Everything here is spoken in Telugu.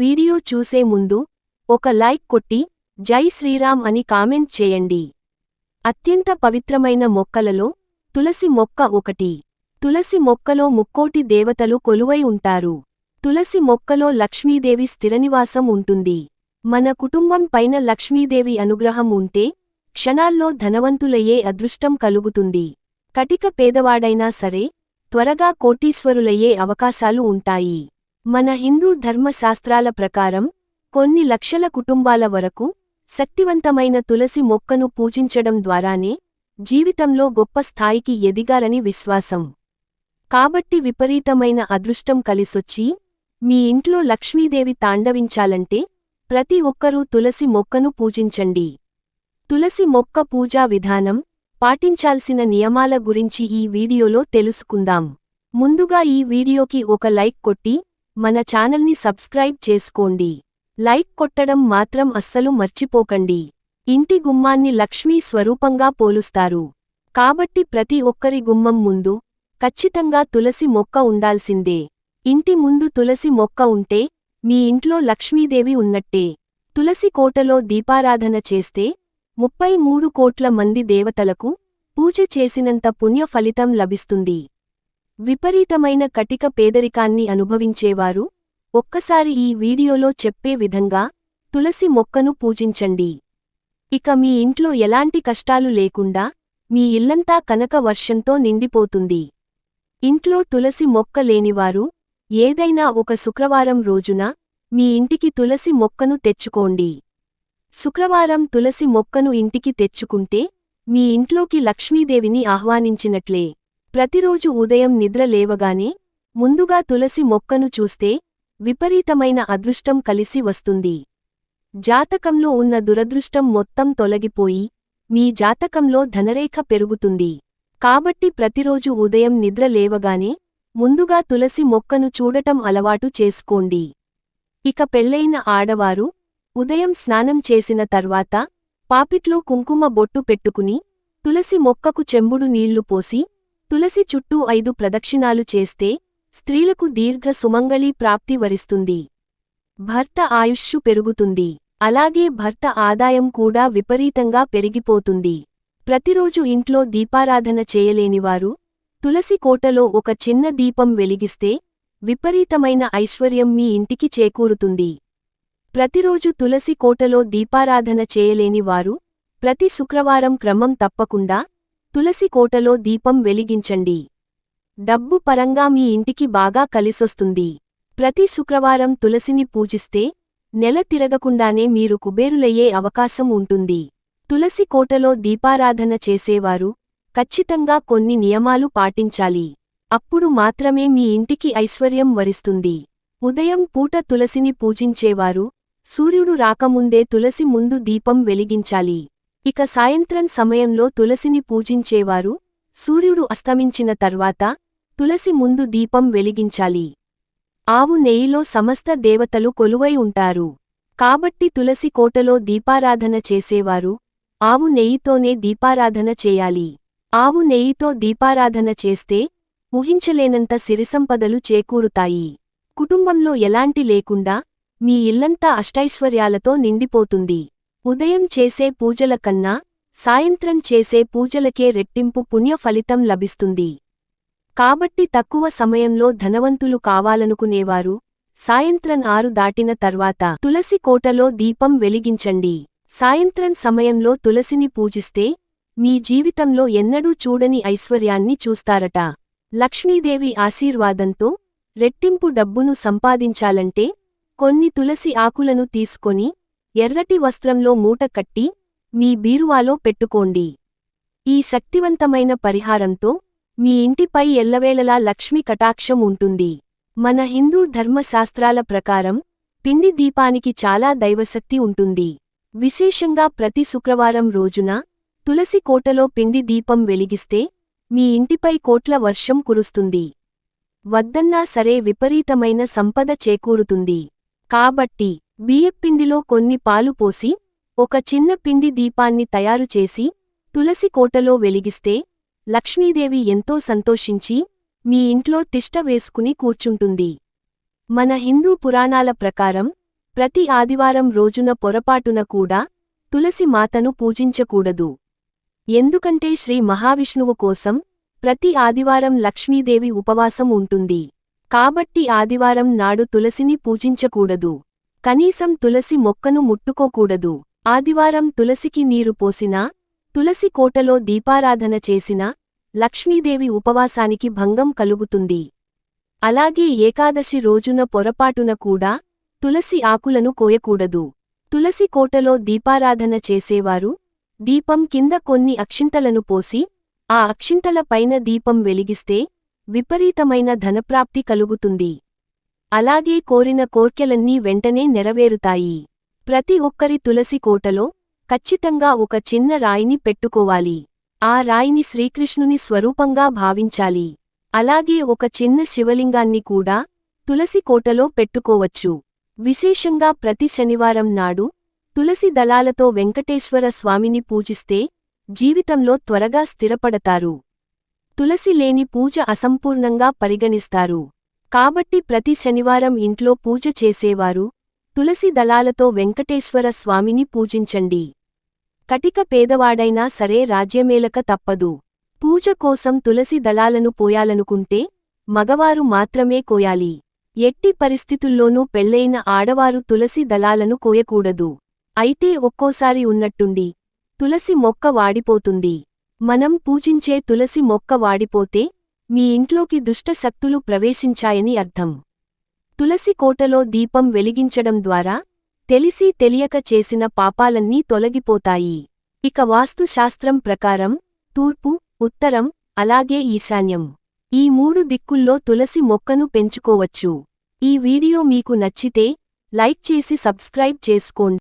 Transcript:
వీడియో చూసే ముందు ఒక లైక్ కొట్టి జై శ్రీరామ్ అని కామెంట్ చేయండి. అత్యంత పవిత్రమైన మొక్కలలో తులసి మొక్క ఒకటి. తులసి మొక్కలో ముక్కోటి దేవతలు కొలువై ఉంటారు. తులసి మొక్కలో లక్ష్మీదేవి స్థిరనివాసం ఉంటుంది. మన కుటుంబం పైన లక్ష్మీదేవి అనుగ్రహం ఉంటే క్షణాల్లో ధనవంతులయ్యే అదృష్టం కలుగుతుంది. కటిక పేదవాడైనా సరే త్వరగా కోటీశ్వరులయ్యే అవకాశాలు ఉంటాయి. మన హిందూ ధర్మశాస్త్రాల ప్రకారం కొన్ని లక్షల కుటుంబాల వరకు శక్తివంతమైన తులసి మొక్కను పూజించడం ద్వారానే జీవితంలో గొప్ప స్థాయికి ఎదిగారని విశ్వాసం. కాబట్టి విపరీతమైన అదృష్టం కలిసొచ్చి మీ ఇంట్లో లక్ష్మీదేవి తాండవించాలంటే ప్రతి ఒక్కరూ తులసి మొక్కను పూజించండి. తులసి మొక్క పూజా విధానం పాటించాల్సిన నియమాల గురించి ఈ వీడియోలో తెలుసుకుందాం. ముందుగా ఈ వీడియోకి ఒక లైక్ కొట్టి మన ఛానల్ని సబ్స్క్రైబ్ చేసుకోండి. లైక్ కొట్టడం మాత్రం అస్సలు మర్చిపోకండి. ఇంటి గుమ్మాన్ని లక్ష్మీ స్వరూపంగా పోలుస్తారు. కాబట్టి ప్రతి ఒక్కరి గుమ్మం ముందు ఖచ్చితంగా తులసి మొక్క ఉండాల్సిందే. ఇంటి ముందు తులసి మొక్క ఉంటే మీ ఇంట్లో లక్ష్మీదేవి ఉన్నట్టే. తులసి కోటలో దీపారాధన చేస్తే ముప్పై మూడు కోట్ల మంది దేవతలకు పూజ చేసినంత పుణ్య ఫలితం లభిస్తుంది. విపరీతమైన కటిక పేదరికాన్ని అనుభవించేవారు ఒక్కసారి ఈ వీడియోలో చెప్పే విధంగా తులసి మొక్కను పూజించండి. ఇక మీ ఇంట్లో ఎలాంటి కష్టాలు లేకుండా మీ ఇల్లంతా కనక వర్షంతో నిండిపోతుంది. ఇంట్లో తులసి మొక్క లేనివారు ఏదైనా ఒక శుక్రవారం రోజున మీ ఇంటికి తులసి మొక్కను తెచ్చుకోండి. శుక్రవారం తులసి మొక్కను ఇంటికి తెచ్చుకుంటే మీ ఇంట్లోకి లక్ష్మీదేవిని ఆహ్వానించినట్లే. ప్రతిరోజు ఉదయం నిద్ర లేవగానే ముందుగా తులసి మొక్కను చూస్తే విపరీతమైన అదృష్టం కలిసి వస్తుంది. జాతకంలో ఉన్న దురదృష్టం మొత్తం తొలగిపోయి మీ జాతకంలో ధనరేఖ పెరుగుతుంది. కాబట్టి ప్రతిరోజు ఉదయం నిద్ర లేవగానే ముందుగా తులసి మొక్కను చూడటం అలవాటు చేసుకోండి. ఇక పెళ్ళైన ఆడవారు ఉదయం స్నానం చేసిన తర్వాత పాపిట్లో కుంకుమ బొట్టు పెట్టుకుని తులసి మొక్కకు చెంబుడు నీళ్ళు పోసి తులసి చుట్టూ ఐదు ప్రదక్షిణాలు చేస్తే స్త్రీలకు దీర్ఘ సుమంగళీ ప్రాప్తి వరిస్తుంది. భర్త ఆయుష్షు పెరుగుతుంది. అలాగే భర్త ఆదాయం కూడా విపరీతంగా పెరిగిపోతుంది. ప్రతిరోజు ఇంట్లో దీపారాధన చేయలేనివారు తులసి కోటలో ఒక చిన్న దీపం వెలిగిస్తే విపరీతమైన ఐశ్వర్యం మీ ఇంటికి చేకూరుతుంది. ప్రతిరోజు తులసి కోటలో దీపారాధన చేయలేని వారు ప్రతి శుక్రవారం క్రమం తప్పకుండా తులసి కోటలో దీపం వెలిగించండి. డబ్బు పరంగా మీ ఇంటికి బాగా కలిసొస్తుంది. ప్రతి శుక్రవారం తులసిని పూజిస్తే నెల తిరగకుండానే మీరు కుబేరులయ్యే అవకాశం ఉంటుంది. తులసి కోటలో దీపారాధన చేసేవారు ఖచ్చితంగా కొన్ని నియమాలు పాటించాలి. అప్పుడు మాత్రమే మీ ఇంటికి ఐశ్వర్యం వరిస్తుంది. ఉదయం పూట తులసిని పూజించేవారు సూర్యుడు రాకముందే తులసి ముందు దీపం వెలిగించాలి. ఇక సాయంత్రం సమయంలో తులసిని పూజించేవారు సూర్యుడు అస్తమించిన తర్వాత తులసి ముందు దీపం వెలిగించాలి. ఆవు నెయ్యిలో సమస్త దేవతలు కొలువై ఉంటారు. కాబట్టి తులసి కోటలో దీపారాధన చేసేవారు ఆవు నెయ్యితోనే దీపారాధన చేయాలి. ఆవు నెయ్యితో దీపారాధన చేస్తే ఊహించలేనంత సిరిసంపదలు చేకూరుతాయి. కుటుంబంలో ఎలాంటి లేకుండా మీ ఇల్లంతా అష్టైశ్వర్యాలతో నిండిపోతుంది. ఉదయం చేసే పూజల కన్నా సాయంత్రం చేసే పూజలకే రెట్టింపు పుణ్య ఫలితం లభిస్తుంది. కాబట్టి తక్కువ సమయంలో ధనవంతులు కావాలనుకునేవారు సాయంత్రం ఆరు దాటిన తర్వాత తులసి కోటలో దీపం వెలిగించండి. సాయంత్రం సమయంలో తులసిని పూజిస్తే మీ జీవితంలో ఎన్నడూ చూడని ఐశ్వర్యాన్ని చూస్తారట. లక్ష్మీదేవి ఆశీర్వాదంతో రెట్టింపు డబ్బును సంపాదించాలంటే కొన్ని తులసి ఆకులను తీసుకొని ఎర్రటి వస్త్రంలో మూట కట్టి మీ బీరువాలో పెట్టుకోండి. ఈ శక్తివంతమైన పరిహారంతో మీ ఇంటిపై ఎల్లవేళలా లక్ష్మి కటాక్షం ఉంటుంది. మన హిందూ ధర్మశాస్త్రాల ప్రకారం పిండి దీపానికి చాలా దైవశక్తి ఉంటుంది. విశేషంగా ప్రతి శుక్రవారం రోజున తులసి కోటలో పిండి దీపం వెలిగిస్తే మీ ఇంటిపై కోట్ల వర్షం కురుస్తుంది. వద్దన్నా సరే విపరీతమైన సంపద చేకూరుతుంది. కాబట్టి బియ్యపిండిలో కొన్ని పాలు పోసి ఒక చిన్న పిండి దీపాన్ని తయారు చేసి తులసి కోటలో వెలిగిస్తే లక్ష్మీదేవి ఎంతో సంతోషించి మీ ఇంట్లో తిష్ట వేసుకుని కూర్చుంటుంది. మన హిందూ పురాణాల ప్రకారం ప్రతి ఆదివారం రోజున పొరపాటున కూడా తులసి మాతను పూజించకూడదు. ఎందుకంటే శ్రీ మహావిష్ణువు కోసం ప్రతి ఆదివారం లక్ష్మీదేవి ఉపవాసం ఉంటుంది. కాబట్టి ఆదివారం నాడు తులసిని పూజించకూడదు. కనీసం తులసి మొక్కను ముట్టుకోకూడదు. ఆదివారం తులసికి నీరు పోసినా తులసి కోటలో దీపారాధన చేసినా లక్ష్మీదేవి ఉపవాసానికి భంగం కలుగుతుంది. అలాగే ఏకాదశి రోజున పొరపాటున కూడా తులసి ఆకులను కోయకూడదు. తులసి కోటలో దీపారాధన చేసేవారు దీపం కింద కొన్ని అక్షింతలను పోసి ఆ అక్షింతల పైన దీపం వెలిగిస్తే విపరీతమైన ధనప్రాప్తి కలుగుతుంది. అలాగే కోరిన కోర్కెలన్నీ వెంటనే నెరవేరుతాయి. ప్రతి ఒక్కరి తులసి కోటలో ఖచ్చితంగా ఒక చిన్న రాయిని పెట్టుకోవాలి. ఆ రాయిని శ్రీకృష్ణుని స్వరూపంగా భావించాలి. అలాగే ఒక చిన్న శివలింగాన్ని కూడా తులసి కోటలో పెట్టుకోవచ్చు. విశేషంగా ప్రతి శనివారం నాడు తులసి దళాలతో వెంకటేశ్వర స్వామిని పూజిస్తే జీవితంలో త్వరగా స్థిరపడతారు. తులసి లేని పూజ అసంపూర్ణంగా పరిగణిస్తారు. కాబట్టి ప్రతి శనివారం ఇంట్లో పూజ చేసేవారు తులసి దళాలతో వెంకటేశ్వర స్వామిని పూజించండి. కటిక పేదవాడైనా సరే రాజ్యమేలక తప్పదు. పూజ కోసం తులసి దళాలను పోయాలనుకుంటే మగవారు మాత్రమే కోయాలి. ఎట్టి పరిస్థితుల్లోనూ పెళ్ళైన ఆడవారు తులసి దళాలను కోయకూడదు. అయితే ఒక్కోసారి ఉన్నట్టుండి తులసి మొక్క వాడిపోతుంది. మనం పూజించే తులసి మొక్క వాడిపోతే మీ ఇంట్లోకి దుష్ట శక్తులు ప్రవేశించాయని అర్థం. తులసి కోటలో దీపం వెలిగించడం ద్వారా తెలిసి తెలియక చేసిన పాపాలన్నీ తొలగిపోతాయి. ఇక వాస్తుశాస్త్రం ప్రకారం తూర్పు ఉత్తరం అలాగే ఈశాన్యం. ఈ మూడు దిక్కుల్లో తులసి మొక్కను పెంచుకోవచ్చు. ఈ వీడియో మీకు నచ్చితే లైక్ చేసి సబ్స్క్రైబ్ చేసుకోండి.